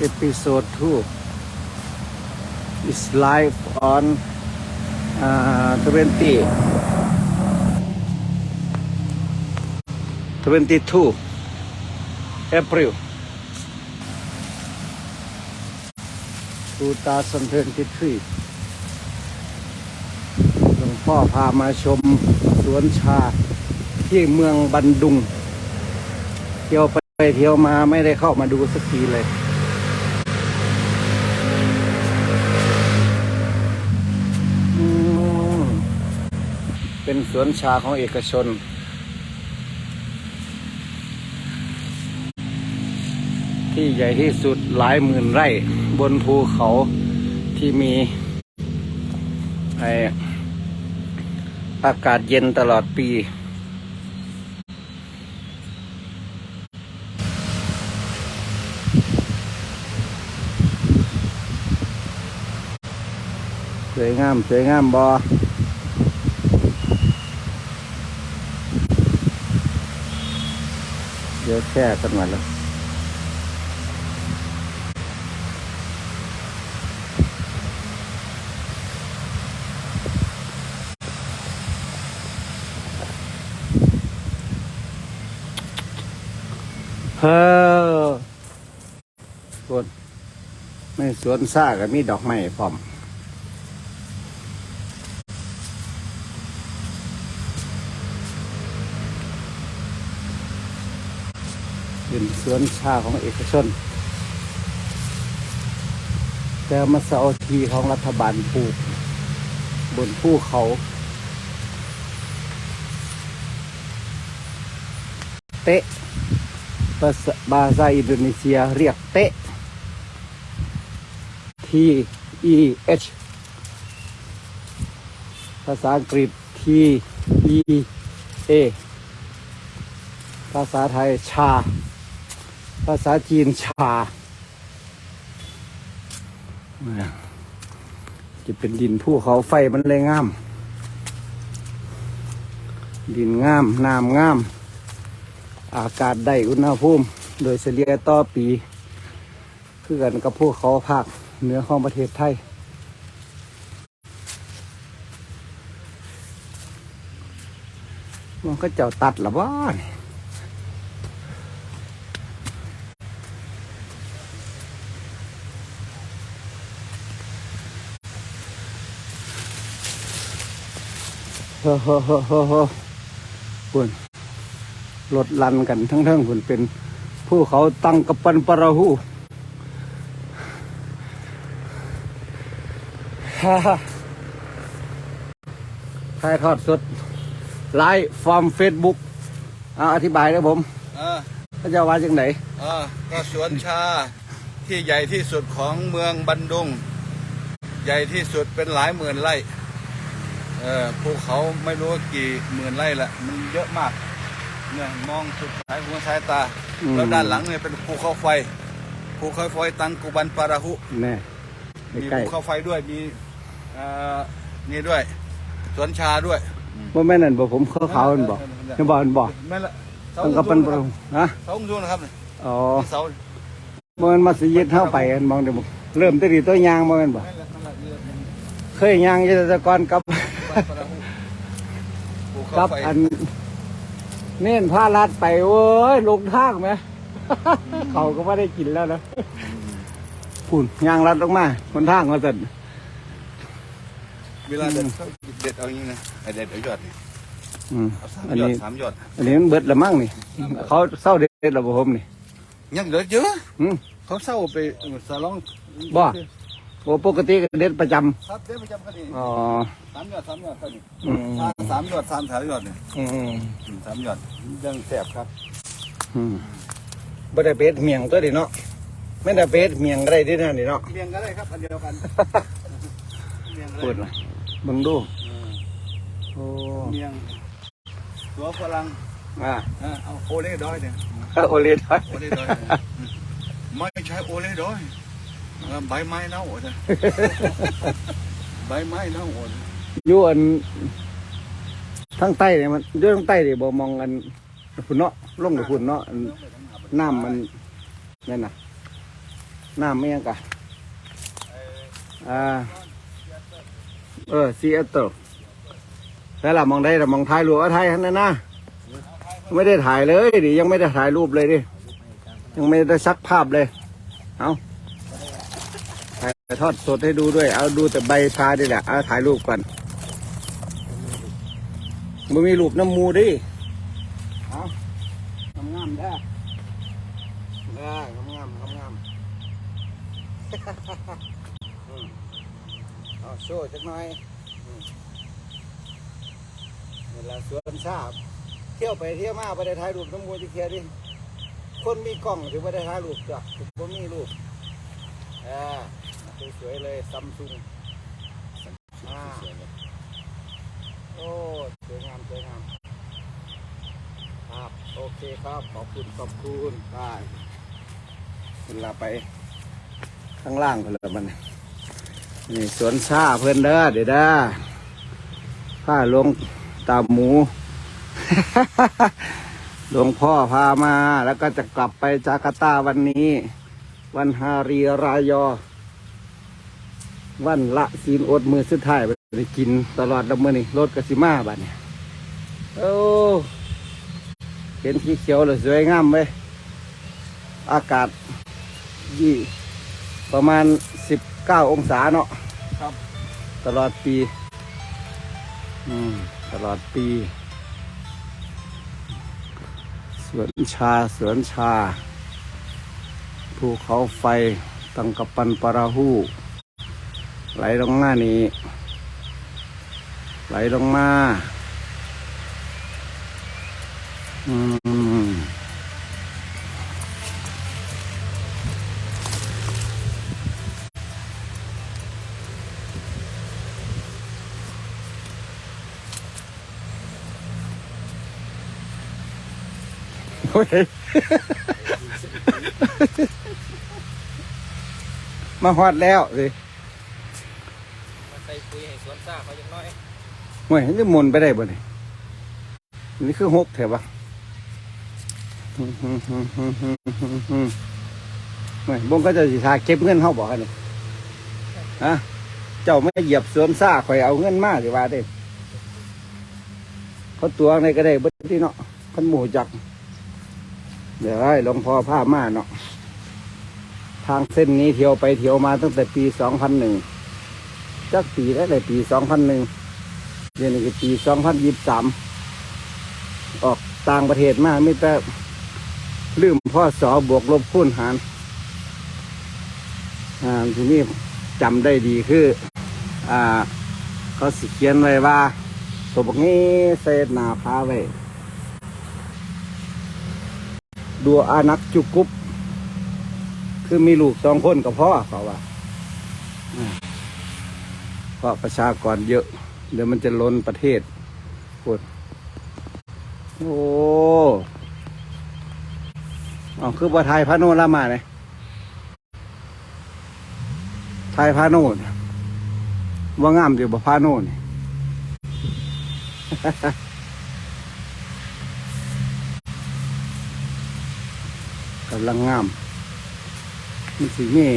episode 2 is live on uh, 20 22 April 2023 หลวงพ่อพามาชมสวนชาที่เมืองบันดุง เที่ยวไปเที่ยวมาไม่ได้เข้ามาดูสักทีเลย เป็นสวนชาของเอกชน ที่ใหญ่ที่สุดหลายหมื่นไร่บนภูเขาที่มีไออากาศเย็นตลอดปีสวยงามสวยงามบอ ดี๋ยวแช่กันมาแล้วเฮ้อสวนไม่สวนซ่าก็มีดอกไม้พร้อม สวนชาของเอกชน แต่มาเสาทีของรัฐบาลปลูก บนภูเขา เตะภาษาบาษาอินโดนีเซียเรียกเตะ T E H ภาษาอังกฤษ T E A ภาษาไทยชา ภาษาจีนชา จะเป็นดินภูเขาไฟมันเลยงาม ดินงาม น้ำงาม อากาศได้อุณหภูมิ โดยเฉลี่ยต่อปี คือกันกับพวกเขาภาคเหนือของประเทศไทยมันก็เจ้าตัดละบ้าน ฮ้ฮ้ฮ้ฮ้ฮ้รถลันกันทั้งทั้งคุณเป็นผู้เขาตั้งกับปันประหูฮ่าฮ่าถ่ายทอดสดไลฟ์ฟอร์มเฟซบุ๊กอธิบายนะผมเออพระเจ้าว่าจังไหนเออก็สวนชาที่ใหญ่ที่สุดของเมืองบันดุง ใหญ่ที่สุดเป็นหลายหมื่นไร่ เออภูเขาไม่รู้กี่หมื่นไร่ละมันเยอะมากเนี่ยมองสุดสายหัวสายตา อืม แล้วด้านหลังเนี่ยเป็นภูเขาไฟภูเขาไฟตังกุบันปาราหุแน่มีใกล้ภูเขาไฟด้วยมีเอ่อนี่ด้วยสวนชาด้วยๆว่าแม่นั่นบอกผมเขาเขาวๆนั่นบอกนี่บอกมันบอกแม่นละเสาตั้งกับปันปะระหูฮะเสาสูงนะครับเนี่ยอ๋อเสามันมาสยิดเท่าไปอันมองเดี๋ยวผมเริ่มแตดีตัวยางมาเป็นบ่แม่นละนั่นละนี่ละเคยยางอยุตะกอนกับภูเขา กับไฟอัน เน่นพาลัดไปโว้ยลงทางไหม เขาก็ไม่ได้กินแล้วนะปุ่นยางลัดลงมาคนทางมาสันเวลาเด็ดเขาเด็ดเอาอย่างนี้นะไอเด็ดเอายอดนี่อืมเอาสามอันยอดนี้ สามยอดอันนี้มันเบิดละมั่งนี่เขาเศร้าเด็ดระบบผมนี่ ยังเหลือเยอะอืม เขาเศร้าไปสาลองบ่ โอ้ปกติก็เด็ดประจำครับเด็ดประจำคดีอ๋อสามยอดสามยอดเท่านี้อืมถ้าสามยอดสามสามยอดเนี่ยอืมอืมสามยอดยังแสบครับอืมบ่ได้เป็ดเมียงตัวดิเนาะไม่ได้เป็ดเมียงอะไรที่นั่นดิเนาะเมียงกันเลยครับอันเดียวกันเมียงเลยพูดนะเบังดูเออโอ้เมียงตัวฝรั่งอ่าเออเอาโอเล่ดอยเนี่ย โอเลียดอยโอเล่ดอยเนี่ยอืมไม่ใช่โอเล่ดอยเออใบไม้เน่าหมดเลยใบไม้เน่าหมด อยู่อันทั้งใต้เนี่ยมันอยู่ทั้งใต้เนี่ยบ่มองกันฝุ่นเนาะลงกับฝุ่นเนาะอันน้ำมันนั่นน่ะน้ำไม่ยังกะอ่าเออซีแอตเติลแล้วล่ะมองได้แต่มองถ่ายรูปเอาถ่ายหันนะนะไม่ได้ถ่ายเลยดิยังไม่ได้ถ่ายรูปเลยดิยังไม่ได้ซักภาพเลยเอาถ่ายทอดสดให้ดูด้วย เอาดูแต่ใบพาดิแหละเอาถ่ายรูปก่อน มันมีรูปน้ำมูดิเอางามงามๆได้อได้งามงามงามๆอืมเอาโชว์จักหน่อยอืมเวลาสวนชาบเที่ยวไปเที่ยวมาไปได้ถ่ายรูปน้ำมูที่เคียดิคนมีกล้องถือว่าได้ถ่ายรูปจ้ะผมมีรูปอ่าสวยๆเลยซัมซุงอ่า โอ้สวยงามสวยงามครับโอเคครับขอบคุณขอบคุณได้เวลาไปข้างล่างกันเลยมันนี่สวนชาเพื่อนเด้อเดี๋ยวเด้อผ้าลงตามหมูหลวงพ่อพามาแล้วก็จะกลับไปจาการ์ตาวันนี้ วันฮารีรายอ วันละศีลอดมือสุดท้าย ไปกินตลอดแล้วมื่อนี้รถกสิมาบัดเนี่ยโอ้เห็นสีเขียวเลยสวยงามเลยอากาศยี่ประมาณสิบเก้าองศาเนาะครับ ตลอดปี อืม ตลอดปี สวนชา สวนชา ภูเขาไฟ ตังกะปันปาราหู ไหลลงมานี้ ไหลลงมา อืมโอ้ยมาฮอดแล้วสิมาใส่ปุ๋ยให้สวนซ่าเขายัง น้อยเฮ้ยนี่หมุนไปได้บ่เนี่ยนี่คือหกแถวะเฮ้ยบงก็จะสิทาเก็บเงินเขาบอกกันนี่ฮะเจ้าไม่เหยียบสวนซ่าข่อยเอาเงินมาสิว่าเด้เขาตัวในก็ได้บิดที่เนาะขันหมูจัก เดี๋ยวให้หลวงพ่อผ้ามาเนาะทางเส้นนี้เที่ยวไปเที่ยวมาตั้งแต่ปีสองพันหนึ่งจักปีได้เลยปีสองพันหนึ่ง เดือนนี้ก็ปีสองพันยี่สิบสามออกต่างประเทศมาไม่แต่ลืมพ่อสอบวกลบคูณหารอ่าทีนี้จำได้ดีคือ อ่า เขาสิเขียนไว้ว่าตัวบกนี้เศษหนาพาไว้ดัวอานักจุกุบคือมีลูกสองคนกับพ่อเขาว่าเพราะประชากรเยอะ เดี๋ยวมันจะล้นประเทศพูดโอ้เอาคือบ่ไทยพระโนรามาเลยไทยพระโนดว่างามเดี๋ยวบ่พระโนนี่กำลังงาม มันสิมี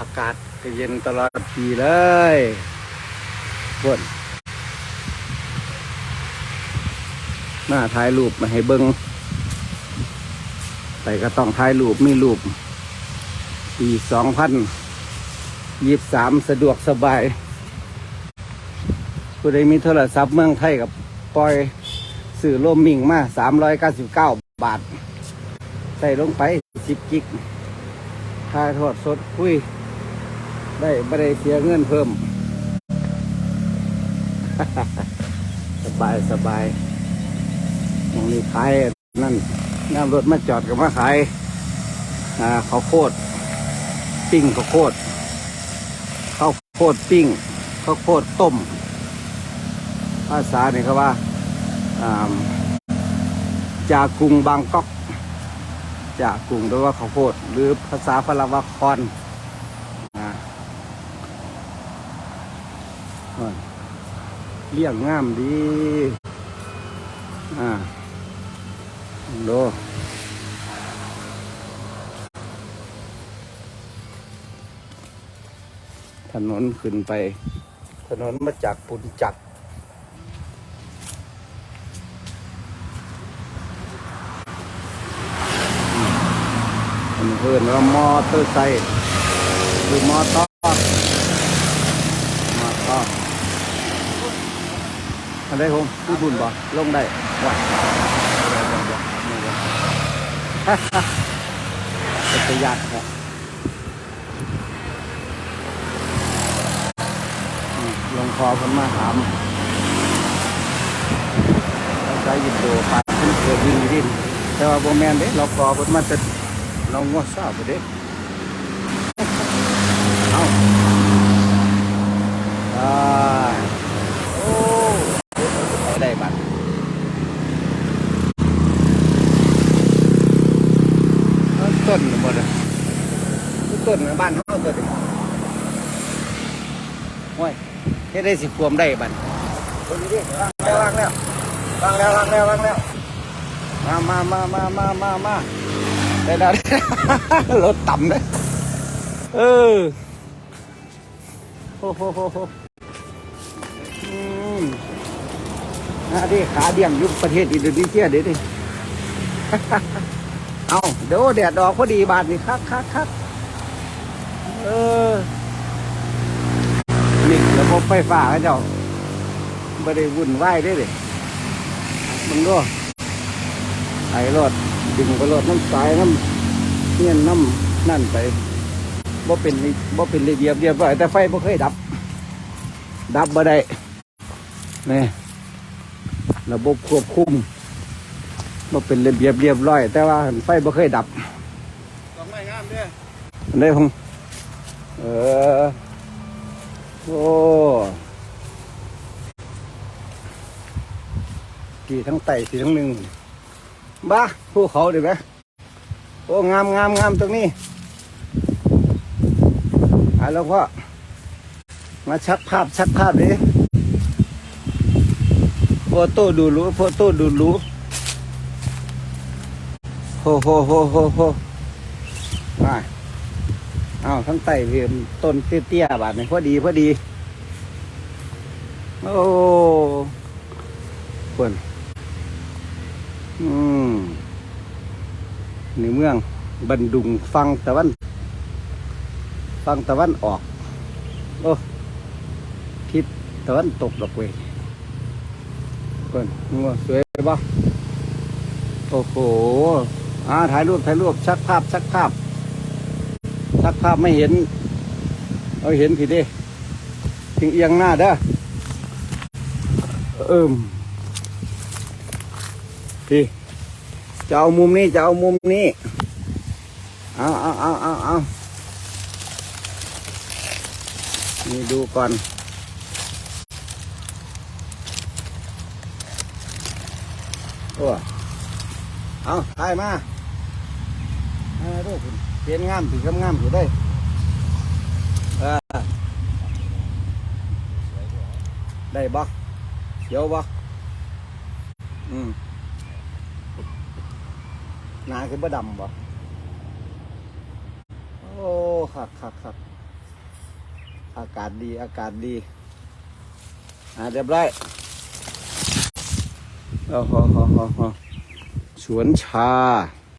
อากาศก็เย็นตลอดปีเลย พวดหน้าถ่ายรูปมาให้เบิงแต่ก็ต้องถ่ายรูปมีรูป ปีสองพันยี่สามสะดวกสบาย ผู้ใดมีโทรศัพท์เมืองไทยกับปล่อยสื่อโลมมิงมาสามร้อยเก้าสิบเก้าบาท ใส่ลงไปสิบกิกถ่ายทอดสดคุย ได้ไม่ได้เสียเงินเพิ่ม สบายสบายตรงนี้ขายนั่นน้ำรถมาจอดกับมาขายอ่าข้าวโพดปิ้งข้าวโพดข้าวโพดปิ้งข้าวโพดต้ม ภาษาเนี่ยเขาว่าจากรุงบางกอกจากกรุงแปลว่าข้าวโพด หรือภาษาพลาวาคอนอ่าอ่า เลี้ยงงามดี อ่าดูถนนขึ้นไป ถนนมาจากปุนจักเพื่อนว่ามอเตอร์ไซค์หรือมอเตอร์มอเตอร์ อะไรผมพี่บุญบอกลงได้ว่าเป็นตัวอยากครับอืมหลงพ่อผมมาถามใช้ยิบโดปาดขึ้นเกิดยินดิน แต่ว่าโบแมนเด้เรากอผมมาจะเรางวดทราบไปเด้เอาอ่าโอ้ได้บัตรเอา ต้นหมดเลยต้นบ้านเขาต้นดิโอ้ยเฮ็ดได้สิควมได้บัตรต้นนี้ดิล้างแล้วล้างแล้วล้างแล้วล้างแล้วล้างแล้วมามามามามามามาได้แล้วรถต่ำเลยเออโอ้โหโหโหอืมนะที่ขาเดี่ยงอยุคประเทศอินโดนีเซียเดี๋ยวดิ เอาเดี๋ยวแดดออกพอดีบาทนี่คักคักคักเออ นี่ระบบไฟฟ้าเขาเจ้าไม่ได้วุ่นวายได้เลยมึงก็ไอ้รถดึงไปรถน้ำสายน้ำเงี้ยนน้ำนั่นไปบ่เป็นบ่เป็นระเบียบเรียบร้อยแต่ไฟบ่เคยดับ ดับบ่ได้นี่ระบบควบคุม บ่เป็นระเบียบเรียบร้อย แต่ว่าไฟบ่เคยดับดอกไม้งามเด้ออันได้พงเออโอ้กี่ทั้งไต่สีทั้งหนึ่งบ้าภูเขาเดี๋ยวไหมโอ้งามงามงามตรงนี้อะหลวพ่อมาชักภาพชักภาพดิโฟโต้ดูรู้โฟโต้ดูรู้ โฮโฮโฮโฮโฮมาเอ้าทั้งไต่เรียนต้นเตี้ยๆบาดนี่พอดีพอดี โอ้เปิ่นอืมในเมืองบันดุงฟังตะวันฟังตะวันออก โอ้ทิศตะวันตกดอกเวยเปิ่นงัวสวยบ่โอ้โห อ่าถ่ายรูปถ่ายรูปชักภาพชักภาพชักภาพไม่เห็น เอาเห็นผิดดิถึงเอียงหน้าเด้อเอิมพี่จะเอามุมนี้จะเอามุมนี้เอาเอาเอาเอาเอานี่ดูก่อนโอ้เอาถ่ายมา เด้อเปลี่ยนงามถือกำงามถือได้ออได้บ่เดี๋ยวบ่อืมนาคือบ่ดำบ่โอ้คักคักคักอากาศดีอากาศดี อ่าเรียบร้อยโอ้โหโหโหโหสวนชา